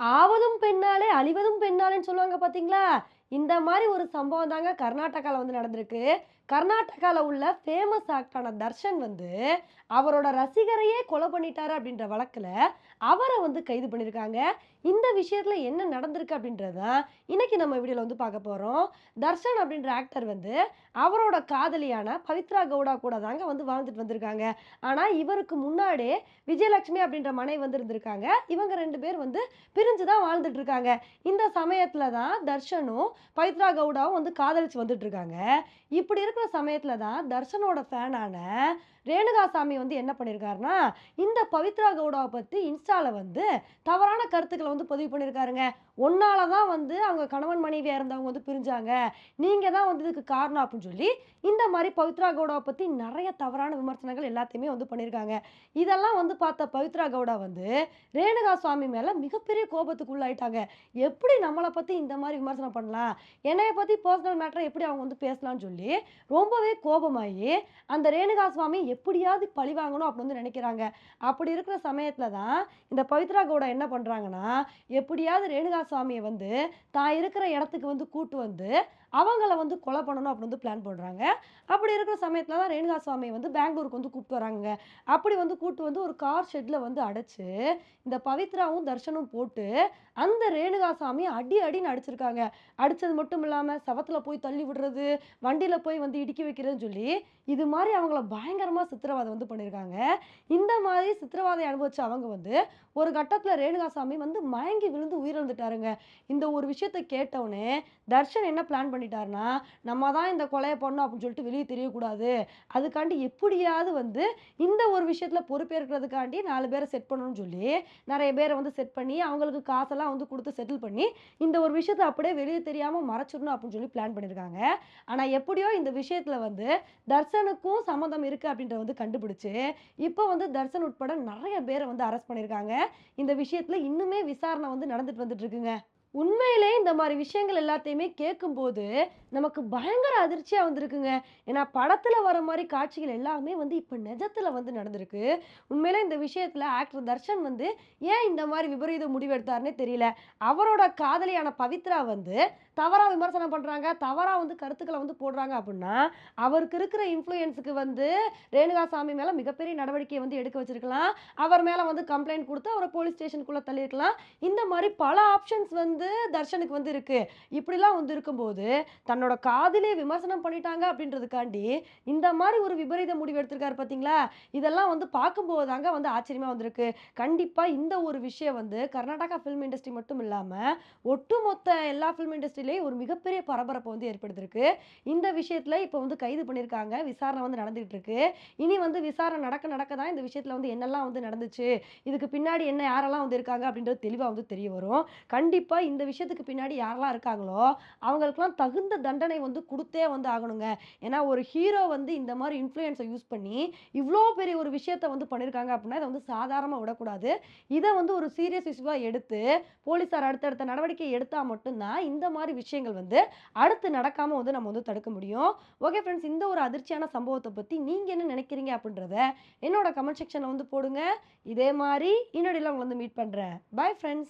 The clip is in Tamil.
ஆவதும் பெண்ணாலே அழிவதும் பெண்ணாலேன்னு சொல்லுவாங்க பார்த்தீங்களா இந்த மாதிரி ஒரு சம்பவம் தாங்க கர்நாடகாவில் வந்து நடந்திருக்கு. கர்நாடகாவில் உள்ள ஃபேமஸ் ஆக்டான தர்ஷன் வந்து அவரோட ரசிகரையே கொலை பண்ணிட்டாரு அப்படின்ற வழக்கில் அவரை வந்து கைது பண்ணியிருக்காங்க இந்த விஷயத்தில் என்ன நடந்திருக்கு அப்படின்றத இன்னைக்கு நம்ம வீடியோவில் வந்து பார்க்க போகிறோம் தர்ஷன் அப்படின்ற ஆக்டர் வந்து அவரோட காதலியான பவித்ரா கவுடா கூட தாங்க வந்து வாழ்ந்துட்டு வந்திருக்காங்க. ஆனால் இவருக்கு முன்னாடியே விஜயலட்சுமி அப்படின்ற மனைவி வந்து இருந்திருக்காங்க. இவங்க ரெண்டு பேர் வந்து பிரிஞ்சு தான் வாழ்ந்துட்டு இருக்காங்க. இந்த சமயத்தில் தான் தர்ஷனும் பவித்ரா கவுடாவும் வந்து காதலிச்சு வந்துட்டு இருக்காங்க இப்படி இருக்கிற சமயத்துல தான் தர்ஷனோட ஃபேனான ரேணுகாசாமி வந்து என்ன பண்ணியிருக்காருன்னா இந்த பவித்ரா கவுடாவை பற்றி இன்ஸ்டால வந்து தவறான கருத்துக்களை வந்து பதிவு பண்ணியிருக்காருங்க ஒன்னால தான் வந்து அவங்க கணவன் மனைவியாக இருந்தவங்க வந்து பிரிஞ்சாங்க. நீங்கள் தான் வந்து இதுக்கு காரணம் அப்படின்னு சொல்லி இந்த மாதிரி பவித்ரா கவுடாவை பற்றி நிறைய தவறான விமர்சனங்கள் எல்லாத்தையுமே வந்து பண்ணியிருக்காங்க இதெல்லாம் வந்து பார்த்த பவித்ரா கவுடா வந்து ரேணுகா சுவாமி மேலே மிகப்பெரிய கோபத்துக்கு உள்ளாயிட்டாங்க எப்படி நம்மளை பற்றி இந்த மாதிரி விமர்சனம் பண்ணலாம்? என்னைய பற்றி பர்சனல் மேட்டரை எப்படி அவங்க வந்து பேசலாம்னு சொல்லி ரொம்பவே கோபமாகி அந்த ரேணுகா சுவாமி எப்படியாவது பழி வாங்கணும் அப்படின்னு வந்து நினைக்கிறாங்க. அப்படி இருக்கிற சமயத்தில் தான் இந்த பவித்ரா கவுடா என்ன பண்ணுறாங்கன்னா எப்படியாவது ரேணுகா சுவாமியை வந்து தான் இருக்கிற இடத்துக்கு வந்து கூட்டு வந்து அவங்கள வந்து கொலை பண்ணணும் அப்படின்னு வந்து பிளான் பண்ணுறாங்க அப்படி இருக்கிற சமயத்தில் தான் ரேணுகா சுவாமியை வந்து பெங்களூருக்கு வந்து கூப்பிட்டு வராங்க. அப்படி வந்து கூட்டு வந்து ஒரு கார் ஷெட்டில் வந்து அடைச்சு இந்த பவித்ராவும் தர்ஷனும் போட்டு அந்த ரேணுகா சாமி அடி அடின்னு அடிச்சிருக்காங்க. அடிச்சது மட்டும் இல்லாமல் சவத்தில் போய் தள்ளி விடுறது வண்டியில் போய் வந்து இடுக்கி வைக்கிறதுன்னு சொல்லி இது மாதிரி அவங்கள பயங்கரமாக சித்திரவாதம் வந்து பண்ணியிருக்காங்க இந்த மாதிரி சித்திரவாதை அனுபவிச்ச அவங்க வந்து ஒரு கட்டத்தில் ரேணுகாசாமி வந்து மயங்கி விழுந்து உயிரிழந்துட்டாருங்க. இந்த ஒரு விஷயத்தை கேட்டவுடனே தர்ஷன் என்ன பிளான் பண்ணிட்டாருன்னா நம்ம தான் இந்த கொலையை பண்ணோம் அப்படின்னு சொல்லிட்டு வெளியே தெரியக்கூடாது. அதுக்காண்டி எப்படியாவது வந்து இந்த ஒரு விஷயத்தில் பொறுப்பேற்கிறதுக்காண்டி நாலு பேரை செட் பண்ணணும்னு சொல்லி நிறைய பேரை வந்து செட் பண்ணி அவங்களுக்கு காசெல்லாம் வந்து கொடுத்து செட்டில் பண்ணி இந்த ஒரு விஷயத்தை அப்படியே வெளியே தெரியாமல் மறைச்சிடணும் அப்படின்னு சொல்லி பிளான் பண்ணியிருக்காங்க ஆனால் எப்படியோ இந்த விஷயத்தில் வந்து தர்ஷனுக்கும் சம்மந்தம் இருக்குது அப்படின்றத வந்து கண்டுபிடிச்சு இப்போ வந்து தர்ஷன் உட்பட நிறைய பேரை வந்து அரெஸ்ட் பண்ணியிருக்காங்க இந்த விஷயத்தில் இன்னுமே விசாரணை வந்து நடந்துட்டு வந்துட்டு இருக்குங்க. உண்மையிலே இந்த மாதிரி விஷயங்கள் எல்லாத்தையுமே கேட்கும்போது நமக்கு பயங்கர அதிர்ச்சியாக வந்திருக்குங்க. ஏன்னா படத்தில் வர மாதிரி காட்சிகள் எல்லாமே வந்து இப்போ நிஜத்தில் வந்து நடந்திருக்கு. உண்மையிலே இந்த விஷயத்தில் ஆக்டர் தர்ஷன் வந்து ஏன் இந்த மாதிரி விபரீத முடிவெடுத்தாருன்னே தெரியல. அவரோட காதலியான பவித்ரா வந்து தவறாக விமர்சனம் பண்ணுறாங்க தவறாக வந்து கருத்துக்களை வந்து போடுறாங்க அப்படின்னா அவருக்கு இருக்கிற இன்ஃப்ளூயன்ஸுக்கு வந்து ரேணுகாசாமி மேலே மிகப்பெரிய நடவடிக்கையை வந்து எடுக்க வச்சிருக்கலாம். அவர் மேலே வந்து கம்ப்ளைண்ட் கொடுத்து அவரை போலீஸ் ஸ்டேஷனுக்குள்ளே தள்ளியிருக்கலாம். இந்த மாதிரி பல ஆப்ஷன்ஸ் வந்து தர்ஷனுக்கு வந்து இருக்குது இப்படிலாம் வந்து இருக்கும்போது தன்னோட காதிலே விமர்சனம் பண்ணிட்டாங்க அப்படின்றதுக்காண்டி இந்த மாதிரி ஒரு விபரீத முடிவு எடுத்திருக்காரு பார்த்தீங்களா இதெல்லாம் வந்து பார்க்கும்போது தாங்க வந்து ஆச்சரியமாக வந்திருக்கு. கண்டிப்பாக இந்த ஒரு விஷயம் வந்து கர்நாடகா ஃபிலிம் இண்டஸ்ட்ரி மட்டும் இல்லாமல் ஒட்டுமொத்த எல்லா ஃபிலிம் இண்டஸ்ட்ரியிலையும் ஒரு மிகப்பெரிய பரபரப்பை வந்து ஏற்படுத்திருக்கு. இந்த விஷயத்தில் இப்போ வந்து கைது பண்ணியிருக்காங்க விசாரணை வந்து நடந்துகிட்டு இருக்கு இனி வந்து விசாரணை நடக்க நடக்க தான் இந்த விஷயத்தில் வந்து என்னெல்லாம் வந்து நடந்துச்சு இதுக்கு பின்னாடி என்ன யாரெல்லாம் வந்து இருக்காங்க அப்படின்றது தெளிவாக வந்து தெரிய வரும். கண்டிப்பாக இந்த விஷயத்துக்கு பின்னாடி யாரெல்லாம் இருக்காங்களோ அவங்களுக்குலாம் தகுந்த தண்டனை வந்து கொடுத்தே வந்து ஆகணுங்க. ஏன்னா ஒரு ஹீரோ வந்து இந்த மாதிரி இன்ஃப்ளூயன்ஸை யூஸ் பண்ணி இவ்வளோ பெரிய ஒரு விஷயத்த வந்து பண்ணியிருக்காங்க அப்படின்னா இதை வந்து சாதாரணமாக விடக்கூடாது. இதை வந்து ஒரு சீரியஸ் இஷ்யூவாக எடுத்து போலீஸார் அடுத்தடுத்த நடவடிக்கை எடுத்தால் மட்டும்தான் இந்த மாதிரி விஷயங்கள் வந்து அடுத்து நடக்காமல் வந்து நம்ம வந்து தடுக்க முடியும். ஓகே ஃப்ரெண்ட்ஸ் இந்த ஒரு அதிர்ச்சியான சம்பவத்தை பற்றி நீங்கள் என்ன நினைக்கிறீங்க அப்படின்றத என்னோட கமெண்ட் செக்ஷனில் வந்து போடுங்க. இதே மாதிரி இன்னொடையில் உங்களை வந்து மீட் பண்ணுறேன் பாய் ஃப்ரெண்ட்ஸ்